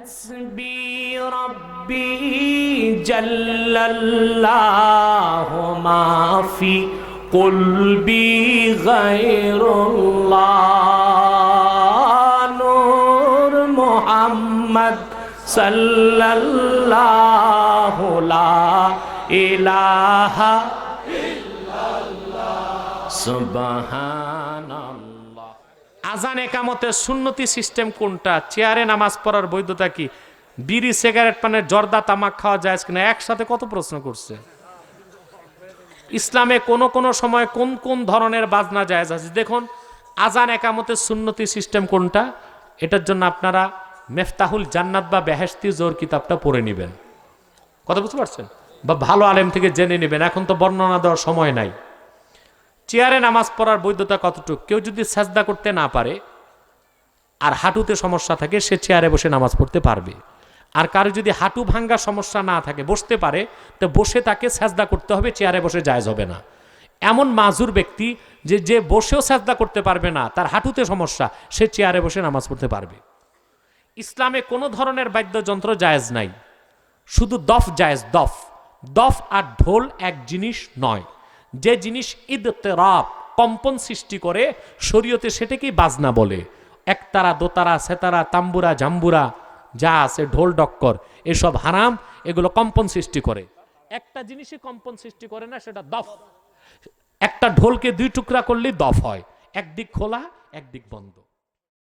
حسبي ربي جل الله ما في قلبي غير الله. نور محمد صلى الله لا إله إلا الله. سبحان الله. আজান একামতের সুন্নতি সিস্টেম কোনটা? চেয়ারে নামাজ পড়ার বৈধতা কি? বিড়ি, সিগারেট পানের জর্দা, তামাক খাওয়া যায় কিনা? একসাথে কত প্রশ্ন করছে? ইসলামে কোন কোন সময় কোন কোন ধরনের বাজনা জায়েজ আছে? দেখুন, আজান একামতের সুন্নতি সিস্টেম কোনটা? এটার জন্য আপনারা মেফতাহুল জান্নাত বা বেহেস্তি জোর কিতাবটা পড়ে নেবেন। কথা বুঝতে পারছেন? বা ভালো আলেম থেকে জেনে নেবেন। এখন তো বর্ণনা দেওয়ার সময় নাই। চেয়ারে নামাজ পড়ার বৈধতা কতটুকু? কেউ যদি সাজদা করতে না পারে আর হাঁটুতে সমস্যা থাকে, সে চেয়ারে বসে নামাজ পড়তে পারবে। আর কারও যদি হাঁটু ভাঙ্গা সমস্যা না থাকে, বসতে পারে, তো বসে তাকে সাজদা করতে হবে, চেয়ারে বসে জায়জ হবে না। এমন মাজুর ব্যক্তি যে যে বসেও সাজদা করতে পারবে না, তার হাঁটুতে সমস্যা, সে চেয়ারে বসে নামাজ পড়তে পারবে। ইসলামে কোনো ধরনের বাদ্যযন্ত্র জায়েজ নাই। শুধু দফ জায়েজ, দফ। দফ আর ঢোল এক জিনিস নয়। যে জিনিস ঈদ তেরাব কম্পন সৃষ্টি করে, শরীয়তে সেটাকেই বাজনা বলে। একতারা, দোতারা, সেতারা, তাম্বুরা, জাম্বুরা, যা আছে, ঢোল, ডক্কর, এসব হারাম, এগুলো কম্পন সৃষ্টি করে। একটা জিনিসই কম্পন সৃষ্টি করে না, সেটা দফ। একটা ঢোলকে দুই টুকরা করলে দফ হয়। একদিক খোলা, একদিক বন্ধ।